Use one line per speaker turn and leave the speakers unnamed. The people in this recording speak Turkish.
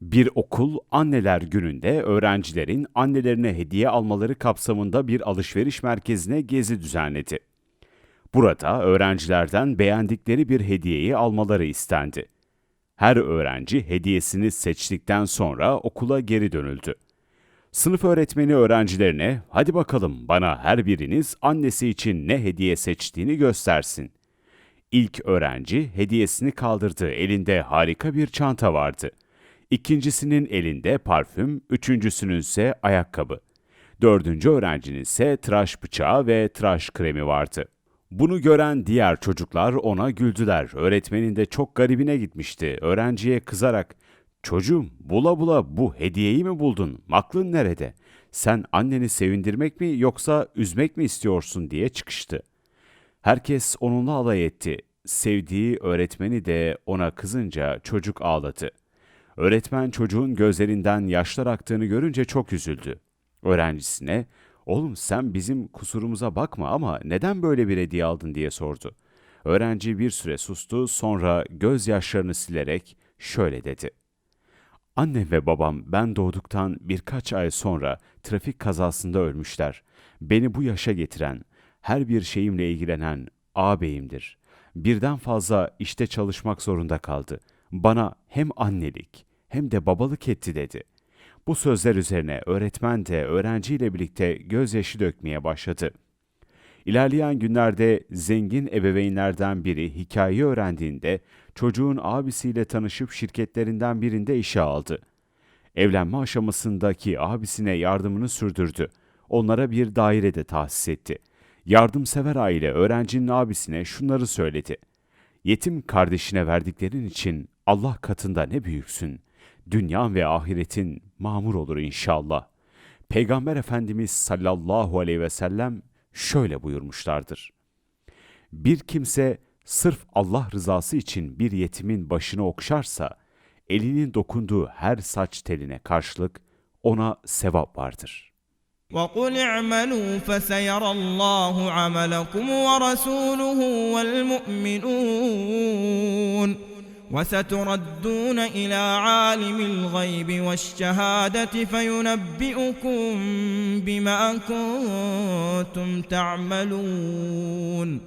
Bir okul anneler gününde öğrencilerin annelerine hediye almaları kapsamında bir alışveriş merkezine gezi düzenledi. Burada öğrencilerden beğendikleri bir hediyeyi almaları istendi. Her öğrenci hediyesini seçtikten sonra okula geri dönüldü. Sınıf öğretmeni öğrencilerine hadi bakalım bana her biriniz annesi için ne hediye seçtiğini göstersin. İlk öğrenci hediyesini kaldırdı. Elinde harika bir çanta vardı. İkincisinin elinde parfüm, üçüncüsünün ise ayakkabı. Dördüncü öğrencinin ise tıraş bıçağı ve tıraş kremi vardı. Bunu gören diğer çocuklar ona güldüler. Öğretmenin de çok garibine gitmişti. Öğrenciye kızarak, Çocuğum bula bula bu hediyeyi mi buldun? Aklın nerede? Sen anneni sevindirmek mi yoksa üzmek mi istiyorsun diye çıkıştı. Herkes onunla alay etti. Sevdiği öğretmeni de ona kızınca çocuk ağladı. Öğretmen çocuğun gözlerinden yaşlar aktığını görünce çok üzüldü. Öğrencisine, oğlum sen bizim kusurumuza bakma ama neden böyle bir hediye aldın diye sordu. Öğrenci bir süre sustu sonra gözyaşlarını silerek şöyle dedi. Annem ve babam ben doğduktan birkaç ay sonra trafik kazasında ölmüşler. Beni bu yaşa getiren, her bir şeyimle ilgilenen ağabeyimdir. Birden fazla işte çalışmak zorunda kaldı. Bana hem annelik hem de babalık etti dedi. Bu sözler üzerine öğretmen de öğrenciyle birlikte gözyaşı dökmeye başladı. İlerleyen günlerde zengin ebeveynlerden biri hikayeyi öğrendiğinde çocuğun abisiyle tanışıp şirketlerinden birinde işe aldı. Evlenme aşamasındaki abisine yardımını sürdürdü. Onlara bir daire de tahsis etti. Yardımsever aile öğrencinin abisine şunları söyledi. Yetim kardeşine verdiklerin için Allah katında ne büyüksün Dünya ve ahiretin mamur olur inşallah. Peygamber Efendimiz sallallahu aleyhi ve sellem şöyle buyurmuşlardır. Bir kimse sırf Allah rızası için bir yetimin başını okşarsa, elinin dokunduğu her saç teline karşılık ona sevap vardır.
وقل اعملوا فسيرى الله عملكم ورسوله والمؤمنون وستردون إلى عالم الغيب والشهادة فينبئكم بما كنتم تعملون.